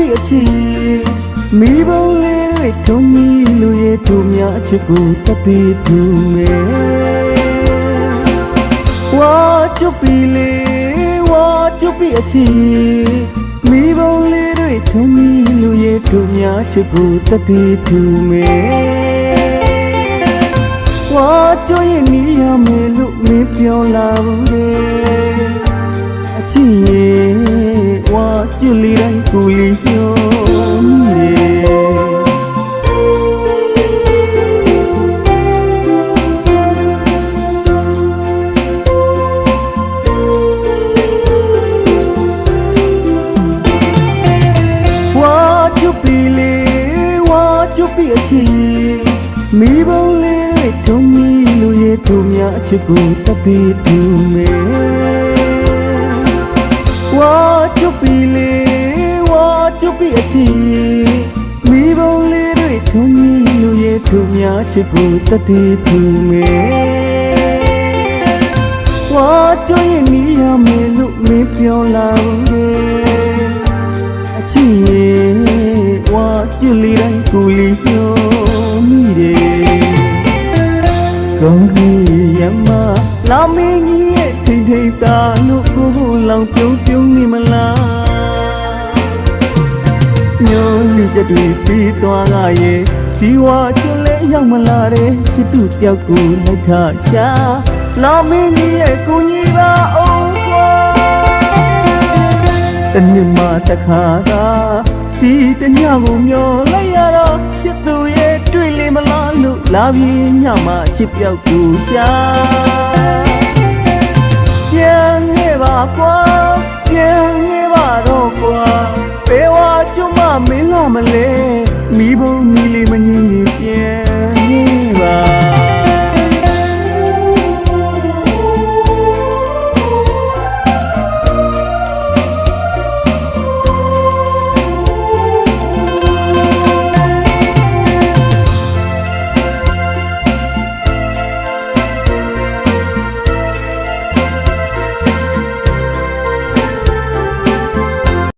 ပြအချင်းမိဘလေးတွေထုံမီလူရဲ့တို့များအချစ်ကိုတတ်သိသူမဲဝါချွပီလေး ဝါချွပီအချီမိဘလေးတွေထုံမီလူရဲ့တို့များအချစ်ကိုတသက်ထူမယ်ဝါကျွရင်နီးရမယ်လို့မင်းပြောလာဘူးလေအချစ်ရဲ့ဝါကျွလီတိုင်းကိုလီပြော အချီမိဘလေးတွေထုံမီလူရဲ့တို့များအချစ်ကိုတသက်တူမယ်ဝါကျုပ်ပီလေးဝါကျုပ်ပီအချီမိဘလေးတွေထုံမီလူရဲ့တို့များအချစ်ကိုတသက်တူမယ်ဝါကျွရင်နီးရမယ်လို့မင်းပြောလာ ဝါကျွလီတိုင်းကိုလီပြောမိတယ်ကောင်းကြီးရမလာမင်းကြီးရဲ့ထိန်ထိန်တာလို့ကိုကိုလောင်ပြုံးပြုံးနေမလားညိုလူချက်တွေပြီးသွားကရဲ့ဒီဝါကျွလဲရောက်မလာတဲ့ချစ်သူပြောက်ကိုလိုက်ခရှာလာမင်းကြီးရဲ့ကိုကြီးပါအောင်ကွာတနေ့မှတစ်ခါသာ ဒီတညကိုမျောလိုက်ရတော့ချစ်သူရဲ့တွေ့လေမလားလို့လာပြီးညမှချစ်ပြောက်သူရှာပြန်ခဲ့ပါကွာပြန်ခဲ့ပါတော့ကွာဘယ်ဝါကျွမမင်းလာမလဲ